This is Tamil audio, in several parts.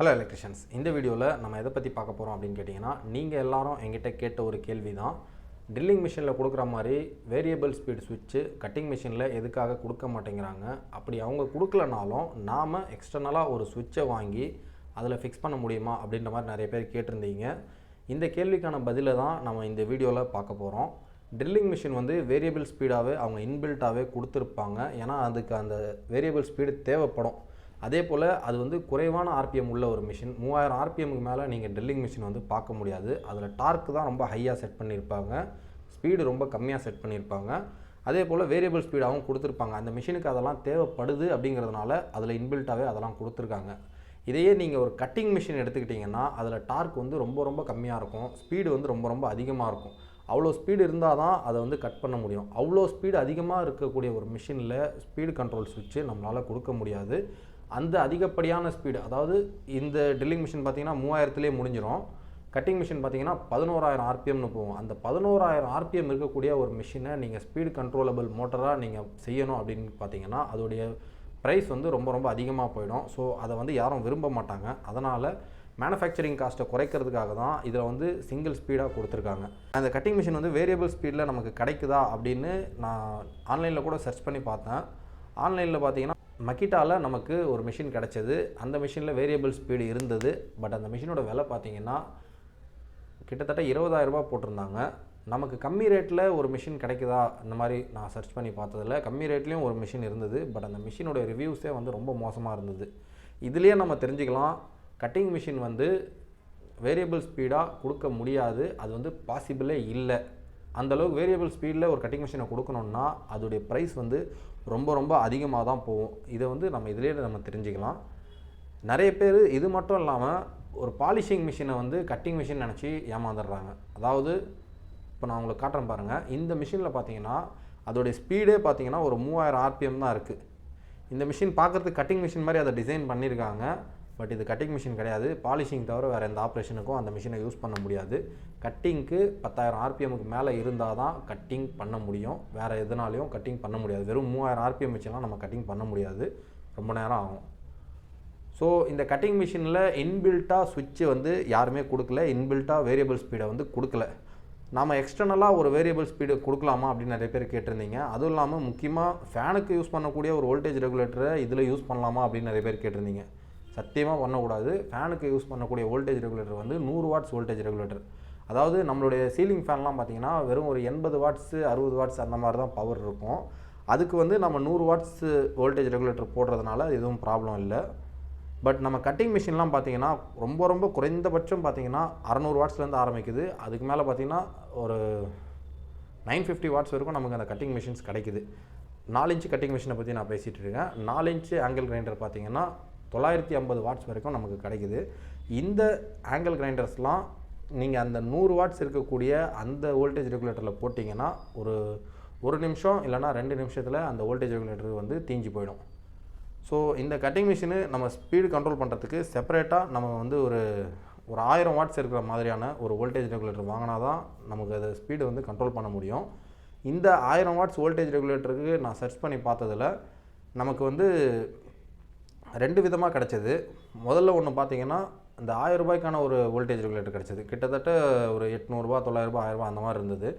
ஹலோ எலக்ட்ரிஷியன்ஸ் இந்த வீடியோவில் நம்ம எதை பற்றி பார்க்க போகிறோம் அப்படின்னு கேட்டிங்கன்னா நீங்கள் எல்லாரும் எங்கிட்ட கேட்ட ஒரு கேள்வி தான் ட்ரில்லிங் மிஷினில் கொடுக்குற மாதிரி வேரியபிள் ஸ்பீட் சுவிட்சு கட்டிங் மிஷினில் எதுக்காக கொடுக்க மாட்டேங்கிறாங்க. அப்படி அவங்க கொடுக்கலனாலும் நாம் எக்ஸ்டர்னலாக ஒரு சுவிட்சை வாங்கி அதில் ஃபிக்ஸ் பண்ண முடியுமா அப்படின்ற மாதிரி நிறைய பேர் கேட்டிருந்தீங்க. இந்த கேள்விக்கான பதிலை தான் நம்ம இந்த வீடியோவில் பார்க்க போகிறோம் ட்ரில்லிங் மிஷின் வந்து வேரியபிள் ஸ்பீடாகவே அவங்க இன்பில்ட்டாகவே கொடுத்துருப்பாங்க. ஏன்னா அதுக்கு அந்த வேரியபிள் ஸ்பீடு தேவைப்படும். அதே போல் அது வந்து குறைவான ஆர்பிஎம் உள்ள ஒரு மிஷின் மூவாயிரம் ஆர்பிஎம்க்கு மேலே நீங்கள் ட்ரில்லிங் மிஷின் வந்து பார்க்க முடியாது. அதில் டார்க் தான் ரொம்ப ஹையாக செட் பண்ணியிருப்பாங்க. ஸ்பீடு ரொம்ப கம்மியாக செட் பண்ணியிருப்பாங்க. அதே போல் வேரியபிள் ஸ்பீடாகவும் கொடுத்துருப்பாங்க. அந்த மிஷினுக்கு அதெல்லாம் தேவைப்படுது அப்படிங்கிறதுனால அதில் இன்பில்ட்டாகவே அதெல்லாம் கொடுத்துருக்காங்க. இதையே நீங்கள் ஒரு கட்டிங் மிஷின் எடுத்துக்கிட்டிங்கன்னா அதில் டார்க் வந்து ரொம்ப ரொம்ப கம்மியாக இருக்கும். ஸ்பீடு வந்து ரொம்ப ரொம்ப அதிகமாக இருக்கும். அவ்வளோ ஸ்பீடு இருந்தால் தான் அதை வந்து கட் பண்ண முடியும். அவ்வளோ ஸ்பீடு அதிகமாக இருக்கக்கூடிய ஒரு மிஷினில் ஸ்பீடு கண்ட்ரோல் சுவிட்சு நம்மளால் கொடுக்க முடியாது. அந்த அதிகப்படியான ஸ்பீடு அதாவது இந்த ட்ரில்லிங் மிஷின் பார்த்தீங்கன்னா மூவாயிரத்துலேயே முடிஞ்சிடும் கட்டிங் மிஷின் பார்த்தீங்கன்னா பதினோராயிரம் ஆர்பிஎம்னு போகும். அந்த பதினோராயிரம் ஆர்பிஎம் இருக்கக்கூடிய ஒரு மிஷினை நீங்கள் ஸ்பீடு கண்ட்ரோலபிள் மோட்டராக நீங்கள் செய்யணும் அப்படின்னு பார்த்தீங்கன்னா அதோடைய ப்ரைஸ் வந்து ரொம்ப ரொம்ப அதிகமாக போயிடும். ஸோ அதை வந்து யாரும் விரும்ப மாட்டாங்க. அதனால் மேனுஃபேக்சரிங் காஸ்ட்டை குறைக்கிறதுக்காக தான் இதில் வந்து சிங்கிள் ஸ்பீடாக கொடுத்துருக்காங்க. அந்த கட்டிங் மிஷின் வந்து வேரியபிள் ஸ்பீடில் நமக்கு கிடைக்குதா அப்படின்னு நான் ஆன்லைனில் கூட சர்ச் பண்ணி பார்த்தேன். ஆன்லைனில் பார்த்தீங்கன்னா மக்கிட்டாவில் நமக்கு ஒரு மிஷின் கிடச்சிது. அந்த மிஷினில் வேரியபிள் ஸ்பீடு இருந்தது. பட் அந்த மிஷினோட விலை பார்த்தீங்கன்னா கிட்டத்தட்ட இருபதாயிரரூபா போட்டிருந்தாங்க. நமக்கு கம்மி ரேட்டில் ஒரு மிஷின் கிடைக்குதா? இந்த மாதிரி நான் சர்ச் பண்ணி பார்த்ததில் கம்மி ரேட்லேயும் ஒரு மிஷின் இருந்தது. பட் அந்த மிஷினோட ரிவ்யூஸே வந்து ரொம்ப மோசமாக இருந்தது. இதுலேயே நம்ம தெரிஞ்சுக்கலாம். கட்டிங் மிஷின் வந்து வேரியபிள் ஸ்பீடாக கொடுக்க முடியாது. அது வந்து பாசிபிளே இல்லை. அந்தளவுக்கு வேரியபிள் ஸ்பீடில் ஒரு கட்டிங் மிஷினை கொடுக்கணுன்னா அதோடைய ப்ரைஸ் வந்து ரொம்ப ரொம்ப அதிகமாக தான் போகும். இதை வந்து நம்ம இதிலே நம்ம தெரிஞ்சுக்கலாம். நிறைய பேர் இது மட்டும் இல்லாமல் ஒரு பாலிஷிங் மிஷினை வந்து கட்டிங் மிஷின் நினச்சி ஏமாந்துடுறாங்க. அதாவது இப்போ நான் உங்களுக்கு காட்டுறேன் பாருங்கள் இந்த மிஷினில் பார்த்தீங்கன்னா அதோடைய ஸ்பீடே பார்த்தீங்கன்னா ஒரு மூவாயிரம் ஆர்பிஎம் தான் இருக்குது இந்த மிஷின் பார்க்குறதுக்கு கட்டிங் மிஷின் மாதிரி அதை டிசைன் பண்ணியிருக்காங்க. பட் இது கட்டிங் மிஷின் கிடையாது. பாலிஷிங் தவிர வேறு எந்த ஆப்ரேஷனுக்கும் அந்த மிஷினை யூஸ் பண்ண முடியாது. கட்டிங்க்கு பத்தாயிரம் ஆர்பிஎம்க்கு மேலே இருந்தால் தான் கட்டிங் பண்ண முடியும். வேறு எதுனாலையும் கட்டிங் பண்ண முடியாது. வெறும் மூவாயிரம் ஆர்பிஎம் வச்சுலாம் நம்ம கட்டிங் பண்ண முடியாது. ரொம்ப நேரம் ஆகும். ஸோ இந்த கட்டிங் மிஷினில் இன்பில்ட்டாக சுவிட்சு வந்து யாருமே கொடுக்கல. இன்பில்ட்டாக வேரியபிள் ஸ்பீடை வந்து கொடுக்கல. நாம் எக்ஸ்டர்னலாக ஒரு வேரியபிள் ஸ்பீடு கொடுக்கலாமா அப்படின்னு நிறைய பேர் கேட்டிருந்தீங்க. அதுவும் இல்லாமல் முக்கியமாக ஃபேனுக்கு யூஸ் பண்ணக்கூடிய ஒரு வோல்டேஜ் ரெகுலேட்டரை இதில் யூஸ் பண்ணலாமா அப்படின்னு நிறைய பேர் கேட்டிருந்தீங்க. சத்தியமாக பண்ணக்கூடாது. ஃபேனுக்கு யூஸ் பண்ணக்கூடிய வோல்டேஜ் ரெகுலேட்டர் வந்து நூறு வாட்ஸ் வோல்டேஜ் ரெகுலேட்டர். அதாவது நம்மளுடைய சீலிங் ஃபேன்லாம் பார்த்திங்கன்னா வெறும் ஒரு எண்பது வாட்ஸு அறுபது வாட்ஸ் அந்த மாதிரி தான் பவர் இருக்கும். அதுக்கு வந்து நம்ம நூறு வாட்ஸ் வோல்டேஜ் ரெகுலேட்டர் போடுறதுனால எதுவும் ப்ராப்ளம் இல்லை. பட் நம்ம கட்டிங் மிஷின்லாம் பார்த்தீங்கன்னா ரொம்ப ரொம்ப குறைந்தபட்சம் பார்த்தீங்கன்னா அறநூறு வாட்ஸ்லேருந்து ஆரம்பிக்குது. அதுக்கு மேலே பார்த்தீங்கன்னா ஒரு நைன் ஃபிஃப்டி வாட்ஸ் வரைக்கும் நமக்கு அந்த கட்டிங் மிஷின்ஸ் கிடைக்குது. நாலு இன்ச்சு கட்டிங் மிஷினை பற்றி நான் பேசிகிட்டு இருக்கேன். நாலு இன்ச்சு ஆங்கிள் கிரைண்டர் பார்த்தீங்கன்னா தொள்ளாயிரத்தி ஐம்பது வாட்ஸ் வரைக்கும் நமக்கு கிடைக்குது. இந்த ஆங்கிள் கிரைண்டர்ஸ்லாம் நீங்கள் அந்த நூறு வாட்ஸ் இருக்கக்கூடிய அந்த வோல்டேஜ் ரெகுலேட்டரில் போட்டிங்கன்னா ஒரு ஒரு நிமிஷம் இல்லைனா ரெண்டு நிமிஷத்தில் அந்த வோல்டேஜ் ரெகுலேட்டர் வந்து தீஞ்சு போயிடும். ஸோ இந்த கட்டிங் மிஷினு நம்ம ஸ்பீடு கண்ட்ரோல் பண்ணுறதுக்கு செப்பரேட்டாக நம்ம வந்து ஒரு ஒரு ஆயிரம் வாட்ஸ் இருக்கிற மாதிரியான ஒரு வோல்டேஜ் ரெகுலேட்டர் வாங்கினா தான் நமக்கு அது ஸ்பீடு வந்து கண்ட்ரோல் பண்ண முடியும். இந்த ஆயிரம் வாட்ஸ் வோல்டேஜ் ரெகுலேட்டருக்கு நான் சர்ச் பண்ணி பார்த்ததில் நமக்கு வந்து ரெண்டு விதமாக கிடச்சிது. முதல்ல ஒன்று பார்த்தீங்கன்னா இந்த ஆயிரம் ரூபாய்க்கான ஒரு வோல்டேஜ் ரெகுலேட்டர் கிடச்சிது. கிட்டத்தட்ட ஒரு எட்நூறுபா தொள்ளாயிரரூபா ஆயிரரூபா அந்த மாதிரி இருந்தது.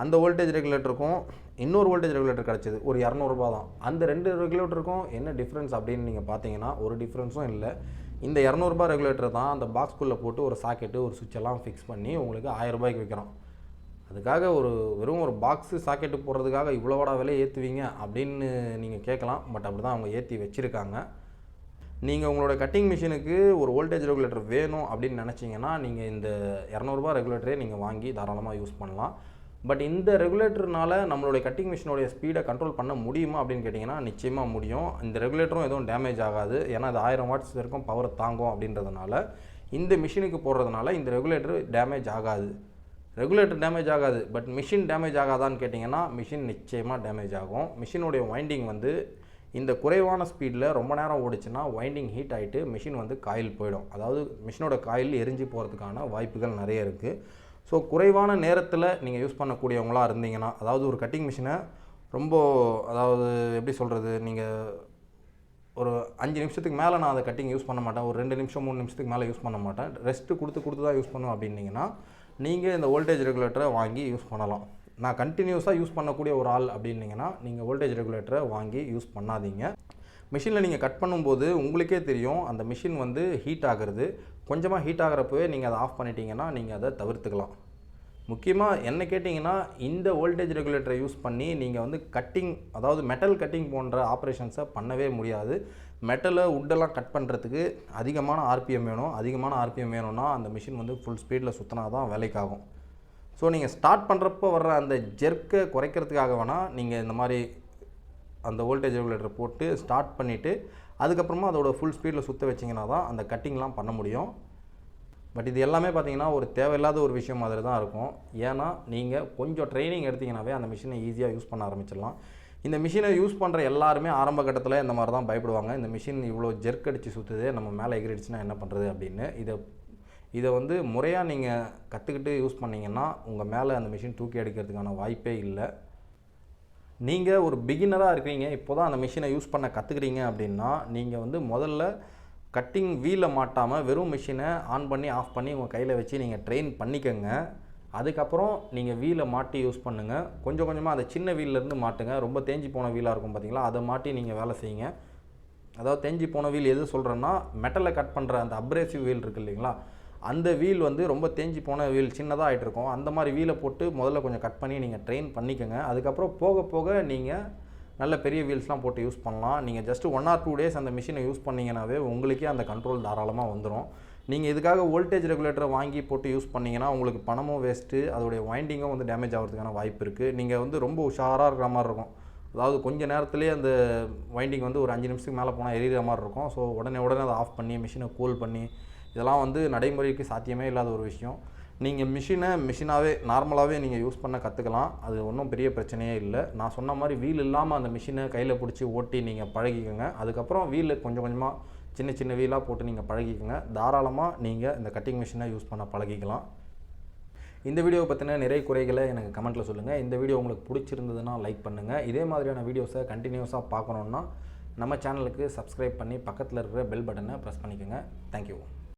அந்த வோல்டேஜ் ரெகுலேட்டருக்கும் இன்னொரு வோல்டேஜ் ரெகுலேட்டர் கிடச்சிது. ஒரு இரநூறுபா தான். அந்த ரெண்டு ரெகுலேட்டருக்கும் என்ன டிஃப்ரென்ஸ் அப்படின்னு நீங்கள் பார்த்தீங்கன்னா ஒரு டிஃப்ரென்ஸும் இல்லை. இந்த இரநூறுபா ரெகுலேட்டர் தான் அந்த பாக்ஸ்குள்ளே போட்டு ஒரு சாக்கெட்டு ஒரு சுவிட்செல்லாம் ஃபிக்ஸ் பண்ணி உங்களுக்கு ஆயிரம் ரூபாய்க்கு விற்கிறோம் அதுக்காக ஒரு வெறும் ஒரு பாக்ஸு சாக்கெட்டு போடுறதுக்காக இவ்வளோடா விலை ஏற்றுவீங்க அப்படின்னு நீங்கள் கேட்கலாம். பட் அப்படி தான் அவங்க ஏற்றி வச்சுருக்காங்க. நீங்கள் உங்களோட கட்டிங் மிஷினுக்கு ஒரு வோல்டேஜ் ரெகுலேட்டர் வேணும் அப்படின்னு நினச்சிங்கன்னா நீங்கள் இந்த இரநூறுபா ரெகுலேட்டரே நீங்கள் வாங்கி தாராளமாக யூஸ் பண்ணலாம். பட் இந்த ரெகுலேட்டர்னால நம்மளுடைய கட்டிங் மிஷினுடைய ஸ்பீடை கண்ட்ரோல் பண்ண முடியுமா அப்படின்னு கேட்டிங்கன்னா நிச்சயமாக முடியும். இந்த ரெகுலேட்டரும் எதுவும் டேமேஜ் ஆகாது. ஏன்னா அது ஆயிரம் வாட்ஸ் வரைக்கும் பவர் தாங்கும் அப்படின்றதுனால இந்த மிஷினுக்கு போடுறதுனால இந்த ரெகுலேட்டர் டேமேஜ் ஆகாது. ரெகுலேட்டர் டேமேஜ் ஆகாது. பட் மிஷின் டேமேஜ் ஆகாதான்னு கேட்டிங்கன்னா மிஷின் நிச்சயமாக டேமேஜ் ஆகும். மிஷினுடைய வைண்டிங் வந்து இந்த குறைவான ஸ்பீடில் ரொம்ப நேரம் ஓடிச்சுன்னா வைண்டிங் ஹீட் ஆகிட்டு மிஷின் வந்து காயில் போயிடும். அதாவது மிஷினோட காயில் எரிஞ்சு போகிறதுக்கான வாய்ப்புகள் நிறைய இருக்குது ஸோ குறைவான நேரத்தில் நீங்கள் யூஸ் பண்ணக்கூடியவங்களாக இருந்தீங்கன்னா அதாவது ஒரு கட்டிங் மிஷினை ரொம்ப அதாவது எப்படி சொல்கிறது நீங்கள் ஒரு அஞ்சு நிமிஷத்துக்கு மேலே நான் அதை கட்டிங் யூஸ் பண்ண மாட்டேன். ஒரு ரெண்டு நிமிஷம் மூணு நிமிஷத்துக்கு மேலே யூஸ் பண்ண மாட்டேன். ரெஸ்ட்டு கொடுத்து கொடுத்து தான் யூஸ் பண்ணுவோம் அப்படின்னீங்கன்னா நீங்கள் இந்த வோல்டேஜ் ரெகுலேட்டரை வாங்கி யூஸ் பண்ணலாம். நான் கண்டினியூஸாக யூஸ் பண்ணக்கூடிய ஒரு ஆள் அப்படின்னீங்கன்னா நீங்கள் வோல்டேஜ் ரெகுலேட்டரை வாங்கி யூஸ் பண்ணாதீங்க. மிஷினில் நீங்கள் கட் பண்ணும்போது உங்களுக்கே தெரியும் அந்த மிஷின் வந்து ஹீட் ஆகுறது. கொஞ்சமாக ஹீட் ஆகிறப்பவே நீங்கள் அதை ஆஃப் பண்ணிட்டீங்கன்னா நீங்கள் அதை தவிர்த்துக்கலாம். முக்கியமாக என்ன கேட்டிங்கன்னா இந்த வோல்டேஜ் ரெகுலேட்டரை யூஸ் பண்ணி நீங்கள் வந்து கட்டிங் அதாவது மெட்டல் கட்டிங் போன்ற ஆப்ரேஷன்ஸை பண்ணவே முடியாது. மெட்டலை உட்டெல்லாம் கட் பண்ணுறதுக்கு அதிகமான ஆர்பிஎம் வேணும். அதிகமான ஆர்பிஎம் வேணும்னா அந்த மிஷின் வந்து ஃபுல் ஸ்பீடில் சுற்றினா தான் வேலைக்காகும். ஸோ நீங்கள் ஸ்டார்ட் பண்ணுறப்போ வர்ற அந்த ஜெர்க்கை குறைக்கிறதுக்காக வேணால் நீங்கள் இந்த மாதிரி அந்த வோல்டேஜ் ரெகுலேட்டர் போட்டு ஸ்டார்ட் பண்ணிவிட்டு அதுக்கப்புறமா அதோட ஃபுல் ஸ்பீடில் சுற்ற வச்சிங்கன்னா தான் அந்த கட்டிங்லாம் பண்ண முடியும். பட் இது எல்லாமே பார்த்திங்கன்னா ஒரு தேவையில்லாத ஒரு விஷயம் மாதிரி தான் இருக்கும். ஏன்னா நீங்கள் கொஞ்சம் ட்ரைனிங் எடுத்திங்கனாவே அந்த மிஷினை ஈஸியாக யூஸ் பண்ண ஆரம்பிச்சிடலாம். இந்த மிஷினை யூஸ் பண்ணுற எல்லாருமே ஆரம்ப கட்டத்தில் இந்த மாதிரி தான் பயப்படுவாங்க. இந்த மிஷின் இவ்வளோ ஜெர்க் அடித்து சுற்றுது நம்ம மேலே எகிரிடுச்சுன்னா என்ன பண்ணுறது அப்படின்னு. இதை இதை வந்து முறையாக நீங்கள் கற்றுக்கிட்டு யூஸ் பண்ணீங்கன்னா உங்கள் மேலே அந்த மிஷின் தூக்கி அடிக்கிறதுக்கான வாய்ப்பே இல்லை. நீங்கள் ஒரு பிகினராக இருக்கிறீங்க இப்போ தான் அந்த மிஷினை யூஸ் பண்ண கற்றுக்குறீங்க அப்படின்னா நீங்கள் வந்து முதல்ல கட்டிங் வீலை மாட்டாமல் வெறும் மிஷினை ஆன் பண்ணி ஆஃப் பண்ணி உங்கள் கையில் வச்சு நீங்கள் ட்ரெயின் பண்ணிக்கோங்க. அதுக்கப்புறம் நீங்கள் வீலை மாட்டி யூஸ் பண்ணுங்கள் கொஞ்சம் கொஞ்சமாக அந்த சின்ன வீல்லேருந்து மாட்டுங்க. ரொம்ப தேஞ்சு போன வீலாக இருக்கும் பார்த்தீங்களா அதை மாட்டி நீங்கள் வேலை செய்யுங்க. அதாவது தேஞ்சு போன வீல் எது சொல்கிறேன்னா மெட்டலை கட் பண்ணுற அந்த அப்ரேசிவ் வீல் இருக்குது இல்லைங்களா? அந்த வீல் வந்து ரொம்ப தேஞ்சி போன வீல் சின்னதாக ஆகிட்டு இருக்கும் அந்த மாதிரி வீலை போட்டு முதல்ல கொஞ்சம் கட் பண்ணி நீங்கள் ட்ரெயின் பண்ணிக்கோங்க. அதுக்கப்புறம் போக போக நீங்கள் நல்ல பெரிய வீல்ஸ்லாம் போட்டு யூஸ் பண்ணலாம். நீங்கள் just one or two days அந்த மிஷினை யூஸ் பண்ணிங்கனாவே உங்களுக்கே அந்த கண்ட்ரோல் தாராளமாக வந்துடும் நீங்கள் இதுக்காக வோல்டேஜ் ரெகுலேட்டரை வாங்கி போட்டு யூஸ் பண்ணிங்கன்னா உங்களுக்கு பணமும் வேஸ்ட்டு அதோடைய வைண்டிங்கும் வந்து டேமேஜ் ஆகிறதுக்கான வாய்ப்பு இருக்குது நீங்கள் வந்து ரொம்ப உஷாராக இருக்கிற மாதிரி இருக்கும். அதாவது கொஞ்ச நேரத்துலேயே அந்த வைண்டிங் வந்து ஒரு அஞ்சு நிமிஷத்துக்கு மேலே போனால் எரியிற மாதிரி இருக்கும். ஸோ உடனே உடனே அதை ஆஃப் பண்ணி மிஷினை கூல் பண்ணி இதெல்லாம் வந்து நடைமுறைக்கு சாத்தியமே இல்லாத ஒரு விஷயம். நீங்கள் மிஷினை மிஷினாகவே நார்மலாகவே நீங்கள் யூஸ் பண்ண கற்றுக்கலாம் அது ஒன்றும் பெரிய பிரச்சனையே இல்லை. நான் சொன்ன மாதிரி வீல் இல்லாமல் அந்த மிஷினை கையில் பிடிச்சி ஓட்டி நீங்கள் பழகிக்கோங்க. அதுக்கப்புறம் வீல் கொஞ்சம் கொஞ்சமாக சின்ன சின்ன வீலாக போட்டு நீங்கள் பழகிக்கோங்க. தாராளமாக நீங்கள் இந்த கட்டிங் மிஷினை யூஸ் பண்ண பழகிக்கலாம். இந்த வீடியோவை பற்றின நிறைய குறைகளை எனக்கு கமெண்ட்டில் சொல்லுங்கள் இந்த வீடியோ உங்களுக்கு பிடிச்சிருந்ததுன்னா லைக் பண்ணுங்கள் இதே மாதிரியான வீடியோஸை கண்டினியூஸாக பார்க்கணுன்னா நம்ம சேனலுக்கு சப்ஸ்கிரைப் பண்ணி பக்கத்தில் இருக்கிற பெல் பட்டனை ப்ரெஸ் பண்ணிக்கோங்க. தேங்க்யூ